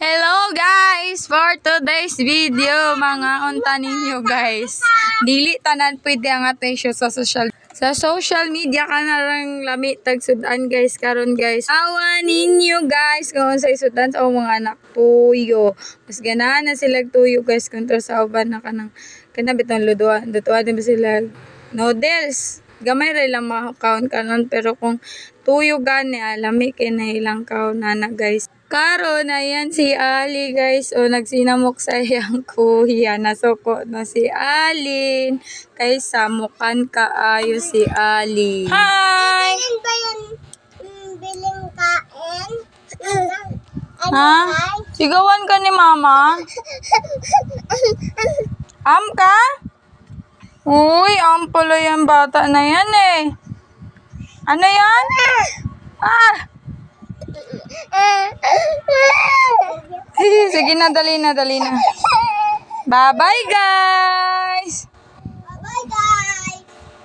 Hello guys! For today's video, mga unta ninyo guys. Dili tanan pwede ang attention sa social sa social media ka na lang lami tag sudan guys karon guys. Awa ninyo guys kung sa sudan sa mga anak tuyo. Mas ganahan na sila tuyo guys kontra sa uban na kanang kana bitong luduan. Dutuan din sila noodles. Gamay ray lang makakaon kanon pero kung tuyo gani alami kay na ilang kaon na guys. Karon ayan si Ali guys o nagsinamok sa iyang kuya nasuko na si Alin kay samukan kaayo si Ali. Hi! Ba yan mm, biling kain? Ano Ha? ay? Sigawan ka ni mama? Am ka? Uy, am pala yan bata na yan eh. Ano yan? Ah! Sige na, dali na. Bye-bye guys!